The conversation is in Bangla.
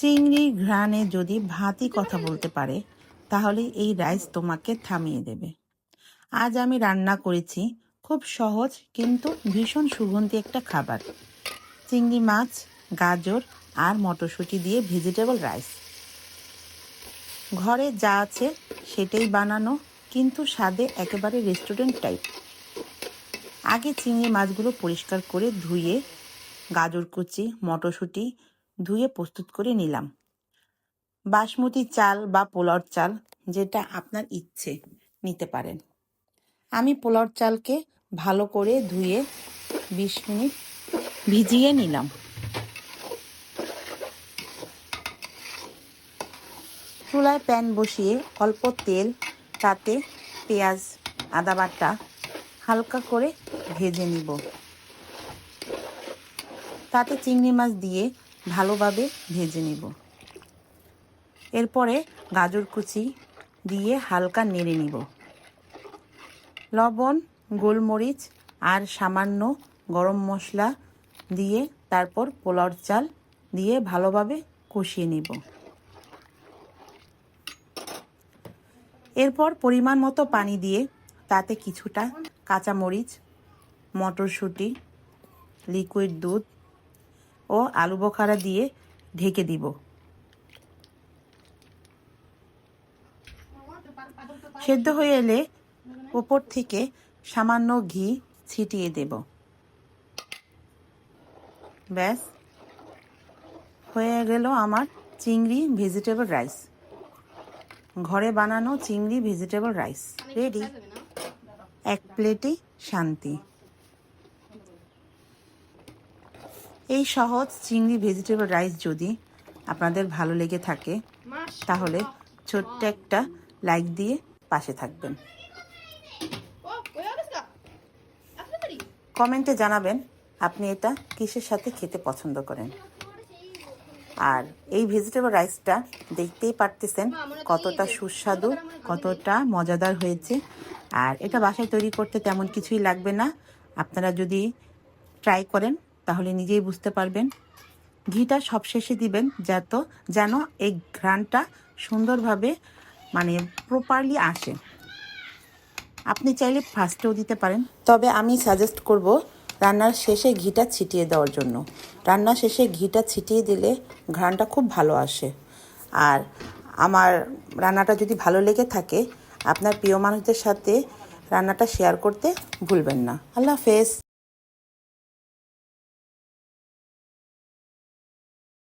চিংড়ি ঘ্রাণে যদি ভাতই কথা বলতে পারে, তাহলে এই রাইস তোমাকে থামিয়ে দেবে। আজ আমি রান্না করেছি খুব সহজ কিন্তু ভীষণ সুগন্ধি একটা খাবার। চিংড়ি মাছ, গাজর আর মটরশুঁটি দিয়ে ভেজিটেবল রাইস ঘরে যা আছে সেটাই বানানো কিন্তু স্বাদে একেবারে রেস্টুরেন্ট টাইপ আগে চিংড়ি মাছগুলো পরিষ্কার করে ধুয়ে গাজর কুচি, মটরশুঁটি ধুয়ে প্রস্তুত করে নিলাম। বাসমতি চাল বা পোলাওর চাল যেটা আপনার ইচ্ছে নিতে পারেন। আমি পোলাওর চালকে ভালো করে ধুয়ে বিশ মিনিট ভিজিয়ে নিলাম। চুলায় প্যান বসিয়ে অল্প তেল, তাতে পেঁয়াজ, আদা বাটা হালকা করে ভেজে নিব। তাতে চিংড়ি মাছ দিয়ে ভালোভাবে ভেজে নিব। এরপরে গাজর কুচি দিয়ে হালকা নেড়ে নিব। লবণ, গোলমরিচ আর সামান্য গরম মশলা দিয়ে তারপর পোলাওর চাল দিয়ে ভালোভাবে কষিয়ে নিব। এরপর পরিমাণ মতো পানি দিয়ে তাতে কিছুটা কাঁচামরিচ, মটরশুঁটি লিকুইড দুধ ও আলু বোখারা দিয়ে ঢেকে দিব। সেদ্ধ হয়ে এলে ওপর থেকে সামান্য ঘি ছিটিয়ে দেব। ব্যাস হয়ে গেল আমার চিংড়ি ভেজিটেবল রাইস। ঘরে বানানো চিংড়ি ভেজিটেবল রাইস। রেডি এক প্লেটেই শান্তি। এই সহজ চিংড়ি ভেজিটেবল রাইস যদি আপনাদের ভালো লেগে থাকে তাহলে ছোট্ট একটা লাইক দিয়ে পাশে থাকবেন। কমেন্টে জানাবেন আপনি এটা কিসের সাথে খেতে পছন্দ করেন। আর এই ভেজিটেবল রাইসটা দেখতেই পারতেছেন কতটা সুস্বাদু কতটা মজাদার হয়েছে। আর এটা বাসায় তৈরি করতে তেমন কিছুই লাগবে না। আপনারা যদি ট্রাই করেন তাহলে নিজেই বুঝতে পারবেন। ঘিটা সবশেষে দিবেন যাতে যেন এই ঘ্রাণটা সুন্দরভাবে মানে প্রপারলি আসে। আপনি চাইলে ফার্স্টেও দিতে পারেন। তবে আমি সাজেস্ট করব রান্নার শেষে ঘিটা ছিটিয়ে দেওয়ার জন্য। রান্নার শেষে ঘিটা ছিটিয়ে দিলে ঘ্রাণটা খুব ভালো আসে। আর আমার রান্নাটা যদি ভালো লেগে থাকে, আপনার প্রিয় মানুষদের সাথে রান্নাটা শেয়ার করতে ভুলবেন না। আল্লাহ হাফেজ।